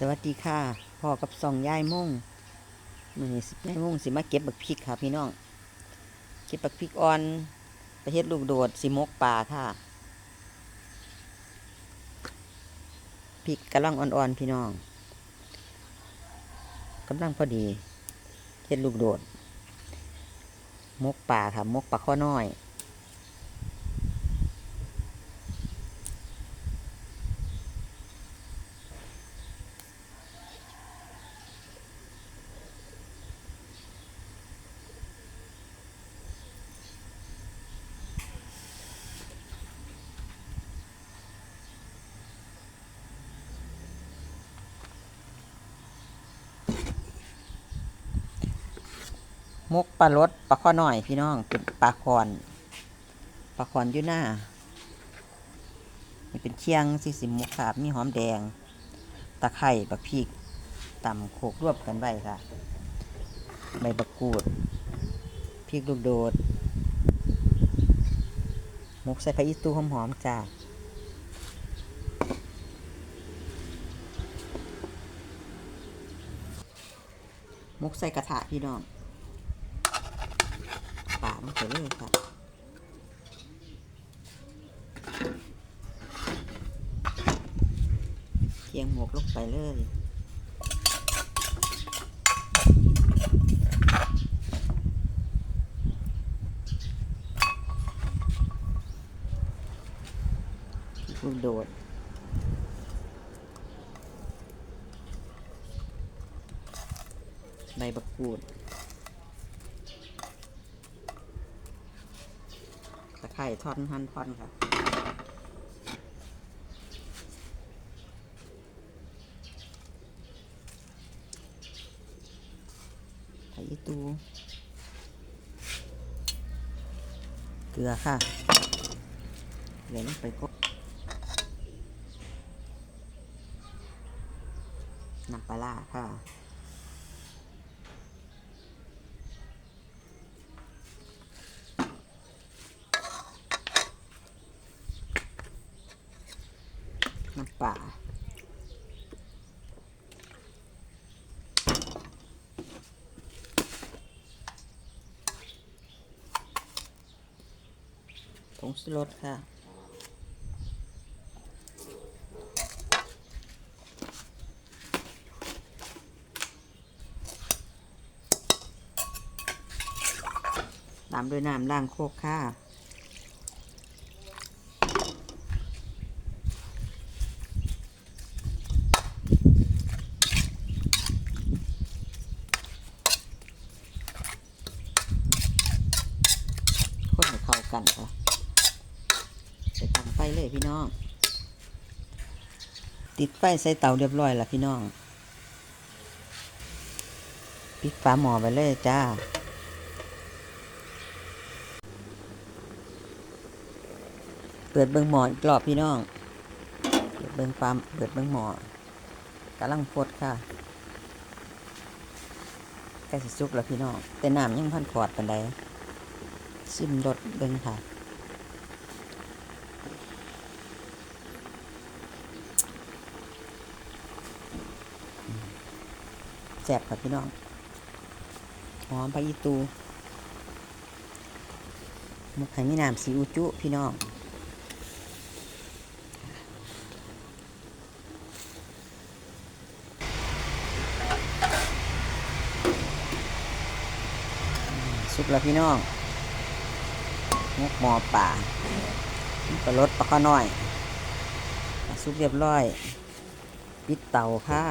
สวัสดีค่ะพ่อกับสองยายม่งมือนี้ยายม่งสิมาเก็บบักพริกค่ะพี่น้อง เก็บบักพริกอ่อนไปเฮ็ดลูกโดดสิมกป่าค่ะพริกกำลังอ่อนๆพี่น้องกำลังพอดีเฮ็ดลูกโดด มกป่าค่ะมกป่าข้อน้อย มกปลารสปลาข้อหน้อยพี่น้องเป็นปลาคอนปลาคอนอยู่หน้านี่เป็นเคียงสี่สิบมุกขาบมีหอมแดง ตะไคร่บักพริกตำโขกรวบกันไว้ค่ะ ใบบักกูดพริกลูกโดดมกใส่ผักอีตูหอมๆจ้ามกใส่กระทะพี่น้อง ป่ามันไปเลยค่ะเคียงหมกลงไปเลยลูโดดใบบักกูด ตะไคร่ท่อนหั่นท่อนค่ะไข่ตูเกลือค่ะเกลือลงไปก็น้ำปลาร้าค่ะ ปลาผงชูรสค่ะตามด้วยน้ำล้างโคกค่ะ คนกันค่ะใส่ตังไฟเลยพี่น้อง ติดไฟใส่เตาเรียบร้อยแล้วพี่น้องปิดฝาหม้อไปเลยจ้าเปิดเบิ้งหม้ออีกรอบพี่น้อง เปิดเบิ้งฟามเปิดเบิ้งหม้อกำลังฟดค่ะใกล้สิสุกแล้วพี่น้อง แต่น้ำยังพันขอดปันใด ซิมรสเบิ้งค่ะแซ่บค่ะพี่น้องหอมปลาอีตูมุกไข่มีน้ำซีอูจุ พี่น้องสุกแล้วพี่น้อง มุกหมอป่าปลารสปลาข้อน้อยสุกเรียบร้อย ปิดเตาค่ะ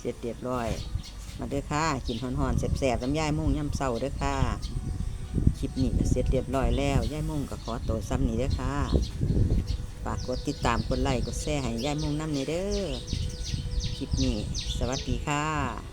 เสร็จเรียบร้อย มาเด้อค่ะกินหอนๆแสบๆน้ำย่ายมุ่งย่ำเศร้าเด้อค่ะคลิปนี้ก็เสร็จเรียบร้อยแล้วย่ายมุ่งก็ขอตัวซ้ำนี้เด้อค่ะฝากกดติดตามกดไลค์กดแชร์ให้ย่ายมุ่งน้ำในเด้อคลิปนี้ สวัสดีค่ะ